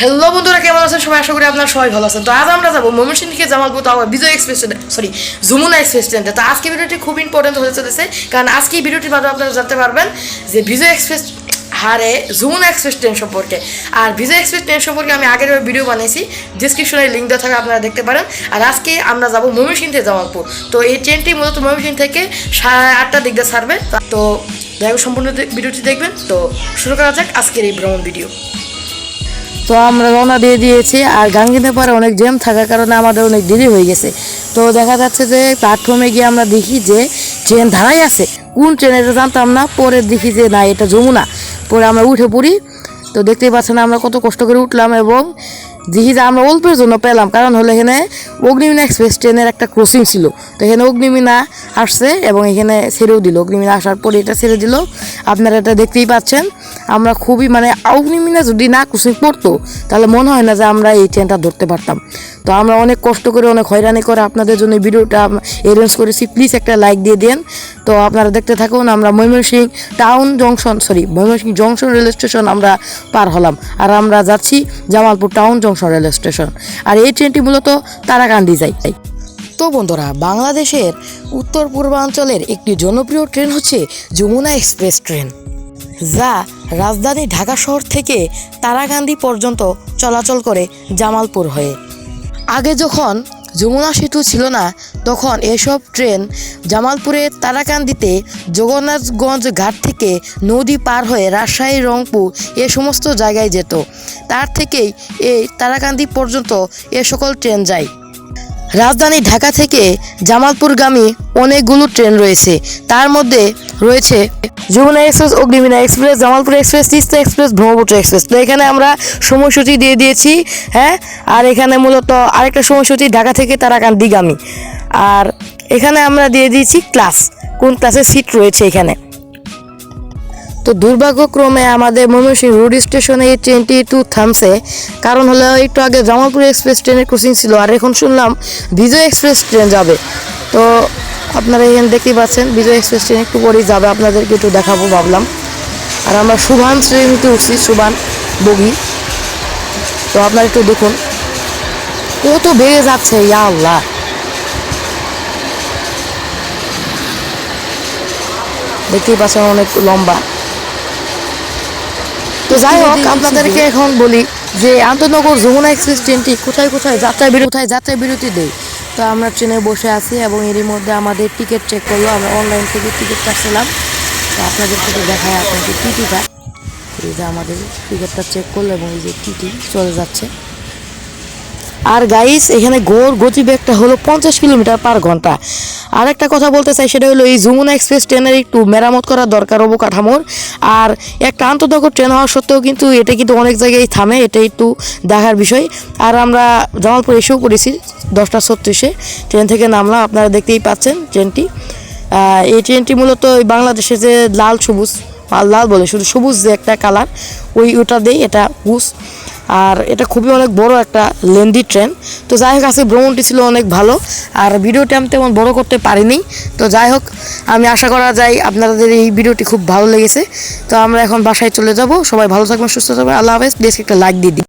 Hello বন্ধুরা, কেমন আছেন? সবাই আশা করি আপনারা সবাই ভালো আছেন। তো আজ আমরা যাব ময়মনসিং থেকে জামালপুর তো আমার Bijoy express sorry Jamuna express ট্রেনতে তো আজকে ভিডিওটি খুব ইম্পর্টেন্ট হতে চলেছে, কারণ আজকে এই ভিডিওটির মাধ্যমে আপনারা জানতে পারবেন যে বিজয় এক্সপ্রেস, হারে যমুনা এক্সপ্রেস ট্রেন সম্পর্কে। আর বিজয় এক্সপ্রেস ট্রেন সম্পর্কে আমি আগের ভিডিও বানিয়েছি ডিসক্রিপশনে লিঙ্ক দেওয়া থাকে আপনারা দেখতে পারেন। আর আজকে আমরা যাব ময়মনসিং থেকে জামালপুর। তো এই ট্রেনটি মূলত ময়মনসিং থেকে সাড়ে আটটার দিক দিয়ে ছাড়বে। তো করে সম্পূর্ণ ভিডিওটি দেখবেন। তো শুরু করা যাক আজকের এই ভ্রমণ ভিডিও তো আমরা রওনা দিয়ে দিয়েছি, আর গাঙ্গিতে পরে অনেক জ্যাম থাকার কারণে আমাদের অনেক দেরি হয়ে গেছে। তো দেখা যাচ্ছে যে প্ল্যাটফর্মে গিয়ে আমরা দেখি যে ট্রেন ধারাই আছে। কোন ট্রেন এটা জানতাম না, পরে দেখি যে না, এটা যমুনা। পরে আমরা উঠে পড়ি। তো দেখতেই পাচ্ছেন আমরা কত কষ্ট করে উঠলাম এবং দেখি যে আমরা অল্পের জন্য পেলাম, কারণ হলো এখানে অগ্নিমিনা এক্সপ্রেস ট্রেনের একটা ক্রসিং ছিল। তো এখানে অগ্নিমিনা আসছে এবং এখানে ছেড়েও দিল। অগ্নিমিনা আসার পরে এটা ছেড়ে দিল। আপনারা এটা দেখতেই পাচ্ছেন। আমরা খুবই মানে অগ্নিমিনা যদি না ক্রসিং পড়তো, তাহলে মনে হয় না যে আমরা এই ট্রেনটা ধরতে পারতাম। তো আমরা অনেক কষ্ট করে, অনেক হয়রানি করে আপনাদের জন্য ভিডিওটা অ্যারেঞ্জ করেছি। প্লিজ একটা লাইক দিয়ে দেন। তো আপনারা দেখতে থাকুন, আমরা Mymensingh town junction sorry Mymensingh junction rail station আমরা পার হলাম। আর আমরা যাচ্ছি Jamalpur town junction rail station আর এই ট্রেনটি মূলত তারাকান্দি যায়। তো বন্ধুরা, বাংলাদেশের উত্তর পূর্বাঞ্চলের একটি জনপ্রিয় ট্রেন হচ্ছে যমুনা এক্সপ্রেস ট্রেন যা রাজধানী ঢাকা শহর থেকে তারাকান্দি পর্যন্ত চলাচল করে জামালপুর হয়ে। আগে যখন যমুনা সেতু ছিল না, তখন এসব ট্রেন জামালপুরে তারাকান্দিতে জগন্নাথগঞ্জ ঘাট থেকে নদী পার হয়ে রাজশাহী, রংপুর এ সমস্ত জায়গায় যেত। তার থেকেই এই তারাকান্দি পর্যন্ত এ সকল ট্রেন যায়। রাজধানী ঢাকা থেকে জামালপুরগামী অনেকগুলো ট্রেন রয়েছে। তার মধ্যে রয়েছে Jamuna express Agnibina express, Jamalpur express, Tista express, Brahmaputra express. তো এখানে আমরা সময়সূচি দিয়ে দিয়েছি হ্যাঁ? আর এখানে মূলত আরেকটা সময়সূচি ঢাকা থেকে তারাকান্দিগামী। আর এখানে আমরা দিয়ে দিয়েছি ক্লাস। কোন ক্লাসের সিট রয়েছে এখানে? তো দুর্ভাগ্যক্রমে আমাদের ময়মনসিংহ রোড স্টেশনে এই ট্রেনটি একটু থামছে। কারণ হলো একটু আগে জামালপুর এক্সপ্রেস ট্রেনের ক্রসিং ছিল, আর এখন শুনলাম বিজয় এক্সপ্রেস ট্রেন যাবে। তো আপনারা এখানে দেখতেই পাচ্ছেন, বিজয় এক্সপ্রেস ট্রেন একটু পরেই যাবে, আপনাদেরকে একটু দেখাবো ভাবলাম। আর আমরা সুভান ট্রেনতে উঠছি, সুভান বগি। তো আপনারা একটু দেখুন, কত বেড়ে যাচ্ছে, ইয়া আল্লাহ। দেখতেই পাচ্ছেন অনেক লম্বা। তো যাই হোক আপনাদেরকে এখন বলি যে আন্তনগর যমুনা এক্সপ্রেস ট্রেনটি কোথায় কোথায় যাত্রা বিরতি কোথায় যাত্রা বিরতি দেয়? তো আমরা ট্রেনে বসে আছি এবং এরই মধ্যে আমাদের টিকিট চেক করল। আমরা অনলাইন থেকে টিকিট কাটছিলাম। তো আপনাদের সাথে দেখায় আপনাদের টিটিটা। এই যে আমাদের টিকিটটা চেক করল এবং এই যে টিটি চলে যাচ্ছে। আর গাইস এখানে গড় গতিবেগটা হলো পঞ্চাশ কিলোমিটার পার ঘণ্টা। আর একটা কথা বলতে চাই, সেটা হলো এই যমুনা এক্সপ্রেস ট্রেনের একটু মেরামত করার দরকার অবকাঠামোর। আর একটা আন্তর্জাতিক ট্রেন হওয়া সত্ত্বেও কিন্তু এটা কিন্তু অনেক জায়গায় থামে, এটা একটু দেখার বিষয়। আর আমরা জামালপুর এসেও পড়েছি দশটা ছত্রিশে, ট্রেন থেকে নামলাম, আপনারা দেখতেই পাচ্ছেন ট্রেনটি। এই ট্রেনটি মূলত বাংলাদেশে যে লাল সবুজ, লাল বলে, শুধু সবুজ যে একটা কালার, ওই ওটা দেই এটা বুস আর এটা খুবই অনেক বড় একটা লেন্দি ট্রেন। তো যাই হোক, আজকে ভ্রমণটি ছিল অনেক ভালো। আর ভিডিওটি আমি তেমন বড় করতে পারিনি। তো যাই হোক, আমি আশা করা যায় আপনাদের এই ভিডিওটি খুব ভালো লেগেছে। তো আমরা এখন বাসায় চলে যাব। সবাই ভালো থাকবেন, সুস্থ থাকবেন। আল্লাহ হাফেজ। প্লিজ একটা লাইক দিয়ে দিন।